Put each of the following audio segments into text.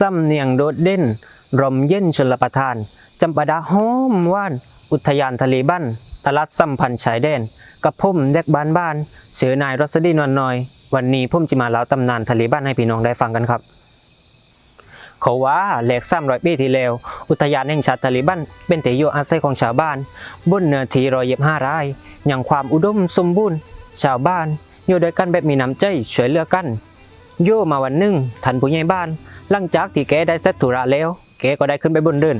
ซ้ำเนียงโดดเด่นรมเย็นชลประทานจำปาดาหอมว่าน อุทยานทะเลบ้านตลาดสัมพันธ์ชายแดนกับผมเด็กบ้านบ้านเสือนายรสดีนวลน้อย วันนี้ผมจะมาเล่าตำนานทะเลบ้านให้พี่น้องได้ฟังกันครับเขาว่าแหลกซ้ำร้อยปีที่แล้ว อุทยานแห่งชาติทะเลบ้านเป็นที่อยู่อาศัยของชาวบ้านบนเนื้อที่รอยเย็บห้าไร่อย่างความอุดมสมบูรณ์ ชาวบ้านอยู่ด้วยกันแบบมีน้ำใจช่วยเหลือกัน โย่มาวันหนึ่งท่านผู้ใหญ่บ้าน หลังจากที่แกได้เสร็จธุระแล้ว แกก็ได้ขึ้นไปบนเดิน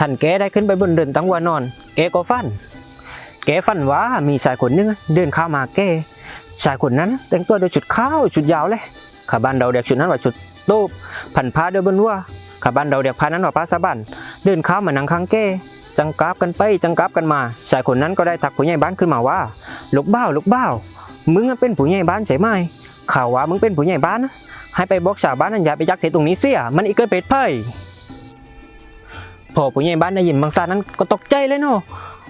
ท่านแกได้ขึ้นไปบนเดินตั้งวันนอน แกก็ฝัน แกฝันว่ามีชายคนหนึ่งเดินเข้ามาแกชายคนนั้นแต่งตัวด้วยชุดขาวชุดยาวเลยขาบ้านเราเรียกชุดนั้นว่าชุดโตบผันผ้าเดินบนวัวขาบ้านเราเรียกผ้านั้นว่าผ้าสะบันเดินเข้ามานังข้างแกจังกราบกันไปจังกราบกันมาชายคนนั้นก็ได้ทักผู้ใหญ่บ้านขึ้นมาว่าลูกบ้าลูกบ้ามึงเป็นผู้ใหญ่บ้านใช่ไหม ข่าวว่ามึงเป็นผู้ใหญ่บ้านนะให้ไปบอกชาวบ้านนั้นอย่าไปยักเทตรงนี้เสียมันอีกเกินเป็ดไพ่พอผู้ใหญ่บ้านได้ยินบางซานั้นก็ตกใจเลยเนาะ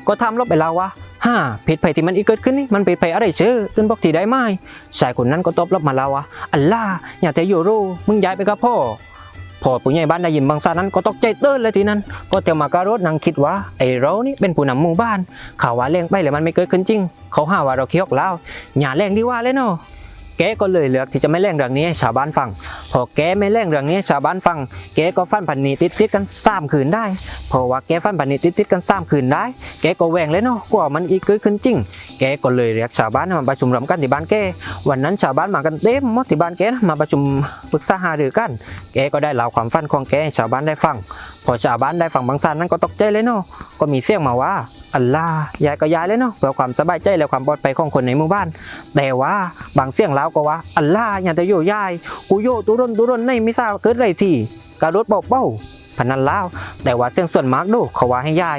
ก็ทำลบไปแล้วว่าฮ่าผิดไผ่ที่มันอีกเกิดขึ้นนี่มันเป็นไผ่อะไรเชื่อตื่นบอกที่ได้ไหมชายคนนั้นก็ตบรบมาแล้วว่าอัลล่าอย่าแต่อยู่รู้มึงย้ายไปกับพ่อพอผู้ใหญ่บ้านได้ยินบางซานั้นก็ตกใจเต้นเลยทีนั้น ก็เตียวมาการถนั่งคิดว่าไอ้เรานี่เป็นผู้นำหมู่บ้านข่าวว่าแรงไปเลยมันไม่เกิดขึ้นจริง เขาหาว่าเราเคี้ยกแล้วอย่าแรงดีว่าเลยเนาะ แกก็เลยเลือกที่จะไม่แรงเรื่องนี้ให้ชาวบ้านฟัง พอแกไม่แรงเรื่องนี้ให้ชาวบ้านฟัง แกก็ฟันพันนีติดติดกันสามคืนได้ เพราะว่าแกฟันพันนีติดติดกันสามคืนได้ แกก็แหวงเลยเนาะกว่ามันอีกเกิดขึ้นจริง แกก็เลยเรียกชาวบ้านมาประชุมรวมกันที่บ้านแก วันนั้นชาวบ้านมากันเต็มหมดที่บ้านแกนะมาประชุมปรึกษาหารือกัน แกก็ได้เล่าความฝันของแกให้ชาวบ้านได้ฟัง พอชาวบ้านได้ฟังบางสันนั้นก็ตกใจเลยเนาะ ก็มีเสียงมาว่า อัลลาห์ยายก็ยายเลยเนาะเพื่อความสบายใจและความปลอดภัยของคนในหมู่บ้าน แต่ว่าบางเสียงเล่าก็ว่าอัลลาห์อย่าจะโยยายกูโยตุรนตุรนในไม่ทราบเกิดอะไรที่กระโดดเบาเบ้าพนันเล่าแต่ว่าเสียงส่วนมากดูเขาว่าให้ยาย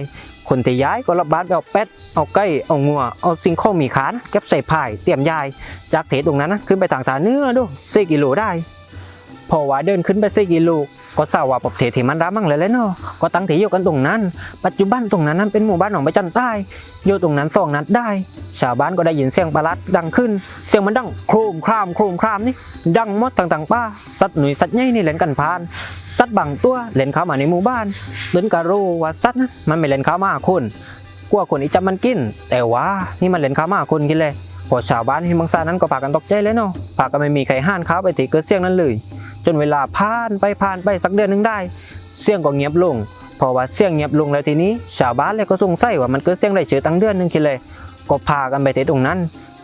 คนที่ย้ายก็รับบานไปเอาเป็ดเอาไก่เอางัวเอาสิ่งของมีขานเก็บใส่พายเตรียมยาย จากเถตรงนั้นนะขึ้นไปทางตาเนื้อดูสี่กิโลได้ พอว่าเดินขึ้นไปสี่กิโลก็ทราบว่าปกเถที่มันร้ามั่งเลยแหล้วเนาะก็ตั้งที่อยู่กันตรงนั้น ปัจจุบันตรงนั้นนั้นเป็นหมู่บ้านของประจันใต้อยู่ตรงนั้นสองนัดได้ ชาวบ้านก็ได้ยินเสียงประหลัดดังขึ้น เสียงมันดังโครมครามโครมครามนี่ดังมดต่างๆป้าสัตว์หนุ่ยสัตว์ใหญ่นี่เล่นกันพานสัตว์บางตัวเล่นเข้ามาในหมู่บ้านเดินกะรู้ว่าสัตว์นั้นมันไม่เล่นเข้ามาคนกลัวคนอีจับมันกิน แต่ว่านี่มันเล่นเข้ามาคนกินเลยพอชาวบ้านเห็นบางซานั้นก็พากันตกใจเลยเนาะพากันไม่มีใครห้านเข้าไปที่เกิดเสียงนั้นเลย จนเวลาผ่านไปผ่านไปสักเดือนหนึงได้ เสียงก็เงียบลงพอว่าเสียงเงียบลงแล้วทีนี้ชาวบ้านเลยก็สงสัยว่ามันเกิดเสียงได้เฉยตั้งเดือนหนึงคิดเลย ก็พากันไปที่ตรงนั้น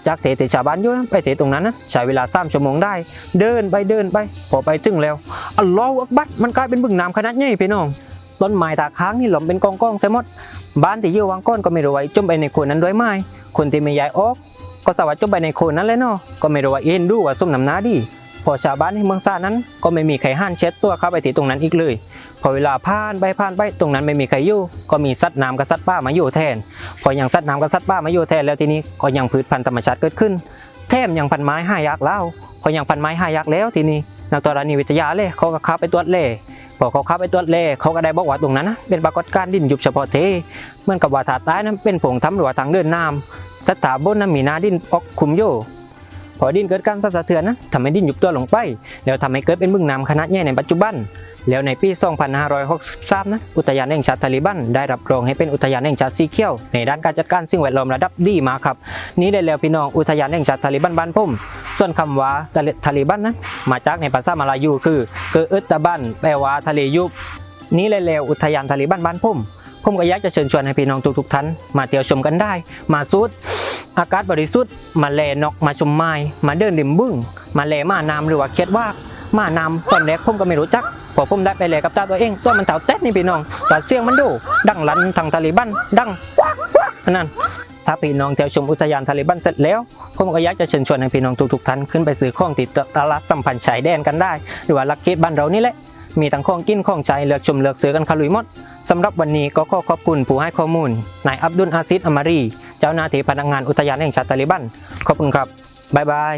จากเตะที่ชาวบ้านอยู่ไปเตะตรงนั้นนะใช้เวลาสามชั่วโมงได้ เดินไปเดินไป พอไปถึงแล้วอัลลอฮฺอักบัดมันกลายเป็นบึงน้ำขนาดใหญ่พี่น้องต้นไม้ตาค้างนี่หล่มเป็นกองกองๆเสียหมด บ้านที่อยู่วางก้อนก็ไม่รู้ว่าจมไปในโคนนั้นด้วยไหมคนที่ไม่ย้ายออก ก็สวัสดิ์จมไปในโคนนั้นเลยเนาะก็ไม่รู้ว่าเอ็นดูว่าส้มน้ำหน้าดี พอชาวบ้านในเมืองซานั้นก็ไม่มีใครห้านเช็ดตัวเข้าไปที่ตรงนั้นอีกเลย พอเวลาผ่านไปผ่านไปตรงนั้นไม่มีใครอยู่ ก็มีสัตว์น้ำกับสัตว์ป่ามาอยู่แทน พออย่างสัตว์น้ำกับสัตว์ป่ามาอยู่แทนแล้วทีนี้ก็ยังพืชพันธุ์ธรรมชาติเกิดขึ้น แถมยังพันไม้ห้ายักษ์แล้วพออยังพันไม้ห้ายักษ์แล้วทีนี้นักธรณีวิทยาเลยเขาก็เข้าไปตรวจเล่พอเขาเข้าไปตรวจเล่เขาก็ได้บอกว่าตรงนั้นนะเป็นปรากฏการณ์ดินยุบเฉพาะเทเหมือนกับว่าถาใต้นั้นเป็นผงทำหรือว่าทางเดินน้ำสถาบนนั้นมีนาดินออกคุมอยู่ พอดินเกิดการสั่นสะเทือนนะทำให้ดินยุบตัวลงไป แล้วทำให้เกิดเป็นบึงน้ำขนาดใหญ่ในปัจจุบัน แล้วในปี 2563 นะอุทยานแห่งชาติทาลิบันได้รับรองให้เป็นอุทยานแห่งชาติสีเขียวในด้านการจัดการสิ่งแวดล้อมระดับดีมาครับ นี้ได้แล้วพี่น้องอุทยานแห่งชาติทาลิบันบ้านพุ่มส่วนคำว่าทาลิบันนั้นมาจากในภาษามาลายูคือเกออึตตะบันแปลว่าทะเลยุบนี้เลยแล้วอุทยานทาลิบันบ้านพุ่มผมก็อยากจะเชิญชวนให้พี่น้องทุกๆท่านมาเที่ยวชมกันได้ มาสูด อากาศบริสุทธิ์มาแลนกมาชมไม้มาเดินริมบึ้งมาแลม่าน้ำหรือว่าเคียดว่าม่าน้ำตอนแรกผมก็ไม่รู้จักพอผมได้ไปแลกับตาตัวเองตัวมันเต่าเต้นนี่พี่น้องแต่เสียงมันดูดังลันทางทาลิบันดังนั่นถ้าพี่น้องเที่ยวชมอุทยานทาลิบันเสร็จแล้วผมก็อยากจะเชิญชวนให้พี่น้องทุกๆท่านขึ้นไปซื้อของติดตลาดสัมพันธ์ชายแดนกันได้ หรือว่าลักเก็ตบ้านเรานี่แหละมีทั้งของกินของใช้เลือกชมเลือกซื้อกันคาลุยมดสำหรับวันนี้ก็ขอขอบคุณผู้ให้ข้อมูลนายอับดุลอาซิดอมารี เจ้าหน้าที่พนักงานอุทยานแห่งชาติตาลิบันขอบคุณครับบ๊ายบาย